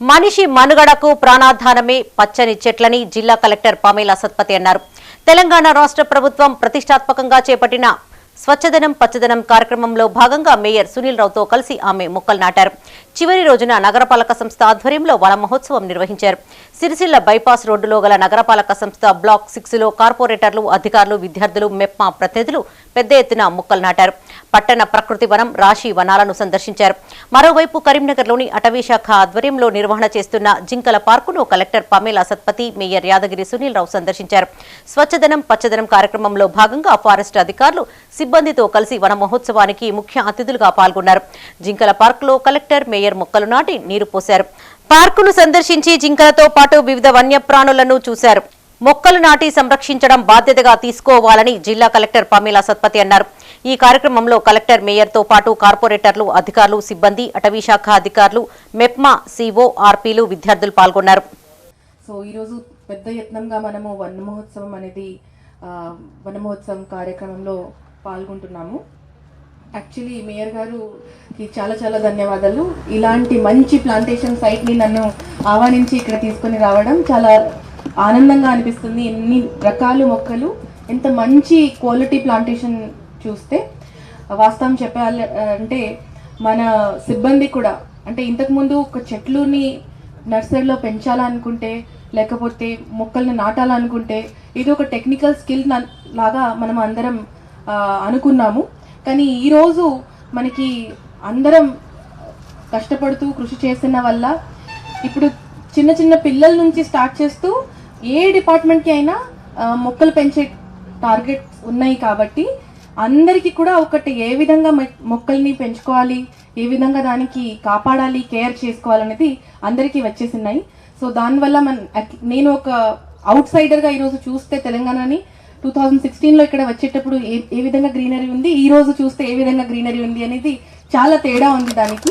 మనిషి మనుగడకు ప్రాణాధానమే పచ్చని చెట్లని జిల్లా కలెక్టర్ పామేలా సత్పతి అన్నారు. తెలంగాణ రాష్ట్ర ప్రభుత్వం ప్రతిష్టాత్మకంగా చేపట్టిన స్వచ్ఛదనం పచ్చదనం కార్యక్రమంలో భాగంగా మేయర్ సునీల్ రావుతో కలిసి ఆమె మొక్కలు నాటారు. చివరి రోజున నగరపాలక సంస్థ ఆధ్వర్యంలో వన మహోత్సవం నిర్వహించారు. సిరిసిల్ల బైపాస్ రోడ్డులో గల నగరపాలక సంస్థ బ్లాక్ సిక్స్లో కార్పొరేటర్లు అధికారులు విద్యార్థులు మెప్మా ప్రతినిధులు పెద్ద ఎత్తున మొక్కలు నాటారు. పట్టణ ప్రకృతి వనం రాశి వనాలను సందర్శించారు. మరోవైపు కరీంనగర్లోని అటవీ శాఖ ఆధ్వర్యంలో నిర్వహణ చేస్తున్న జింకల పార్కును collector Pamela Satpathy mayor Yadagiri Sunil Rao సందర్శించారు. స్వచ్ఛదనం పచ్చదనం కార్యక్రమంలో భాగంగా ఫారెస్ట్ అధికారులు సిబ్బందితో కలిసి వన మహోత్సవానికి ముఖ్య అతిథులుగా పాల్గొన్నారు. జింకల పార్కులో కలెక్టర్ మేయర్ మొక్కలు నాటి నీరు పోశారు. పార్కును సందర్శించి జింకలతో పాటు వివిధ వన్యప్రాణులను చూశారు. మొక్కలు నాటి సంరక్షించడం బాధ్యతగా తీసుకోవాలని జిల్లా కలెక్టర్ పమేలా సత్పతి అన్నారు. ఈ కార్యక్రమంలో కలెక్టర్ మేయర్తో పాటు కార్పొరేటర్లు అధికారులు సిబ్బంది అటవీ శాఖ అధికారులు మెప్మా సిఓ ఆర్పీలు విద్యార్థులు పాల్గొన్నారు. సో ఈరోజు పెద్ద యత్నంగా మనము వన మహోత్సవం అనేది వన మహోత్సవం కార్యక్రమంలో పాల్గొంటున్నాము. యాక్చువల్లీ మేయర్ గారుకి చాలా చాలా ధన్యవాదాలు. ఇలాంటి మంచి ప్లాంటేషన్ సైట్ని నన్ను ఆహ్వానించి ఇక్కడ తీసుకొని రావడం చాలా ఆనందంగా అనిపిస్తుంది. ఎన్ని రకాల మొక్కలు ఎంత మంచి క్వాలిటీ ప్లాంటేషన్ చూస్తే వాస్తవం చెప్పాలి అంటే మన సిబ్బంది కూడా అంటే ఇంతకుముందు ఒక చెట్లుని నర్సరీలో పెంచాలనుకుంటే లేకపోతే మొక్కల్ని నాటాలనుకుంటే ఇది ఒక టెక్నికల్ స్కిల్ లాగా మనం అందరం అనుకున్నాము. కానీ ఈరోజు మనకి అందరం కష్టపడుతూ కృషి చేసిన వల్ల ఇప్పుడు చిన్న చిన్న పిల్లల నుంచి స్టార్ట్ చేస్తూ ఏ డిపార్ట్మెంట్కి అయినా మొక్కలు పెంచే టార్గెట్స్ ఉన్నాయి కాబట్టి అందరికీ కూడా ఒకటి ఏ విధంగా మొక్కల్ని పెంచుకోవాలి ఏ విధంగా దానికి కాపాడాలి కేర్ చేసుకోవాలనేది అందరికీ వచ్చేసినాయి సో దానివల్ల మన నేను ఒక అవుట్ సైడర్గా ఈరోజు చూస్తే తెలంగాణని టూ థౌజండ్ సిక్స్టీన్లో ఇక్కడ వచ్చేటప్పుడు ఏ ఏ విధంగా గ్రీనరీ ఉంది? ఈ రోజు చూస్తే ఏ విధంగా గ్రీనరీ ఉంది అనేది చాలా తేడా ఉంది దానికి.